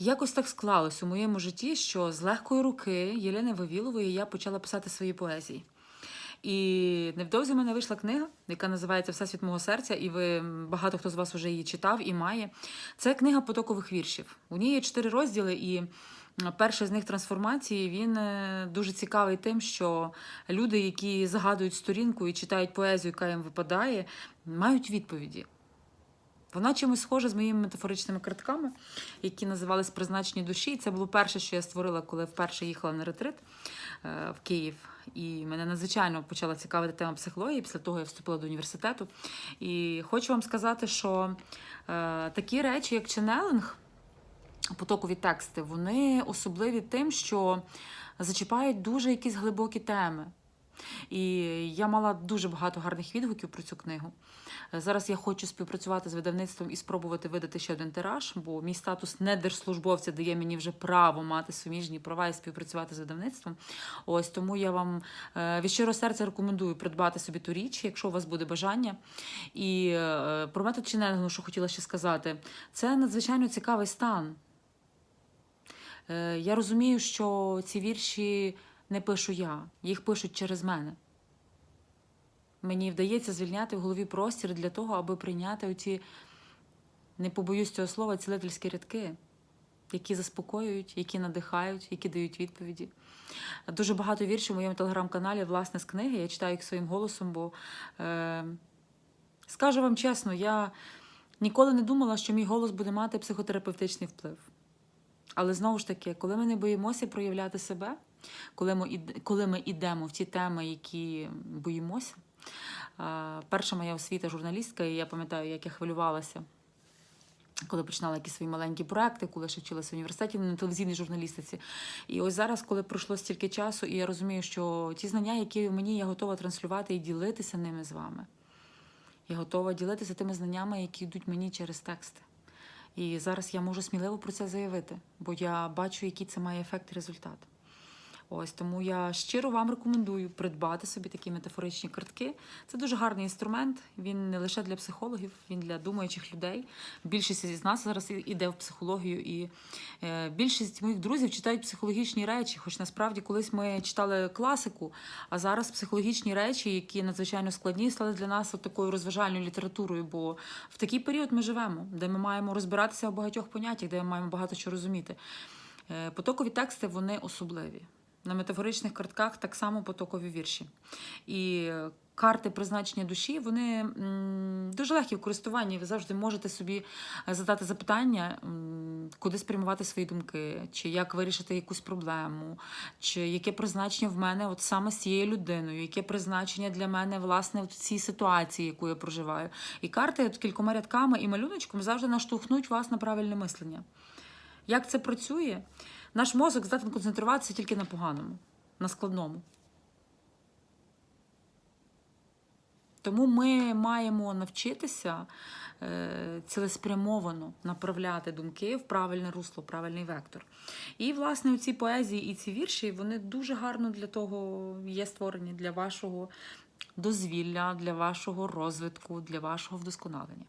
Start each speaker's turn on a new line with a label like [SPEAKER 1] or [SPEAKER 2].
[SPEAKER 1] Якось так склалось у моєму житті, що з легкої руки Єлени Вавілової я почала писати свої поезії. І невдовзі в мене вийшла книга, яка називається Всесвіт мого серця, і ви багато хто з вас вже її читав і має. Це книга потокових віршів. У ній є чотири розділи, і перший з них трансформації він е, дуже цікавий тим, що люди, які загадують сторінку і читають поезію, яка їм випадає, мають відповіді. Вона чимось схожа з моїми метафоричними картками, які називались призначені душі. І це було перше, що я створила, коли вперше їхала на ретрит е, в Київ. І мене надзвичайно почала цікавити тема психології. Після того я вступила до університету. І хочу вам сказати, що е, такі речі, як ченелинг, потокові тексти, вони особливі тим, що зачіпають дуже якісь глибокі теми. І я мала дуже багато гарних відгуків про цю книгу. Е, Зараз я хочу співпрацювати з видавництвом і спробувати видати ще один тираж, бо мій статус недержслужбовця дає мені вже право мати суміжні права і співпрацювати з видавництвом. Ось тому я вам е, від щирого серця рекомендую придбати собі ту річ, якщо у вас буде бажання. І е, про метод Чененгу, що хотіла ще сказати, це надзвичайно цікавий стан. Я розумію, що ці вірші не пишу я, їх пишуть через мене. Мені вдається звільняти в голові простір для того, аби прийняти оці, не побоюсь цього слова, цілительські рядки, які заспокоюють, які надихають, які дають відповіді. Дуже багато віршів у моєму телеграм-каналі, власне, з книги. Я читаю їх своїм голосом, бо е, скажу вам чесно, я ніколи не думала, що мій голос буде мати психотерапевтичний вплив. Але знову ж таки, коли ми не боїмося проявляти себе, коли ми, коли ми йдемо в ті теми, які боїмося. Перша моя освіта журналістка, і я пам'ятаю, як я хвилювалася, коли починала якісь свої маленькі проекти, коли ще вчилася в університеті на телевізійній журналістиці. І ось зараз, коли пройшло стільки часу, і я розумію, що ті знання, які в мені, я готова транслювати і ділитися ними з вами. Я готова ділитися тими знаннями, які йдуть мені через тексти. І зараз я можу сміливо про це заявити, бо я бачу, який це має ефект і результат. Ось тому я щиро вам рекомендую придбати собі такі метафоричні картки. Це дуже гарний інструмент. Він не лише для психологів, він для думаючих людей. Більшість із нас зараз іде в психологію, і е, більшість моїх друзів читають психологічні речі. Хоч насправді колись ми читали класику, а зараз психологічні речі, які надзвичайно складні, стали для нас такою розважальною літературою. Бо в такий період ми живемо, де ми маємо розбиратися в багатьох поняттях, де ми маємо багато що розуміти. Е, Потокові тексти вони особливі. На метафоричних картках так само потокові вірші. І карти призначення душі вони дуже легкі в користуванні. Ви завжди можете собі е, задати запитання, куди спрямувати свої думки, чи як вирішити якусь проблему, чи яке призначення в мене от саме з цією людиною, яке призначення для мене власне в цій ситуації, яку я проживаю. І карти от кількома рядками і малюночком завжди наштовхнуть вас на правильне мислення. Як це працює? Наш мозок здатен концентруватися тільки на поганому, на складному. Тому ми маємо навчитися е, цілеспрямовано направляти думки в правильне русло, правильний вектор. І, власне, ці поезії і ці вірші вони дуже гарно для того є створені для вашого дозвілля, для вашого розвитку, для вашого вдосконалення.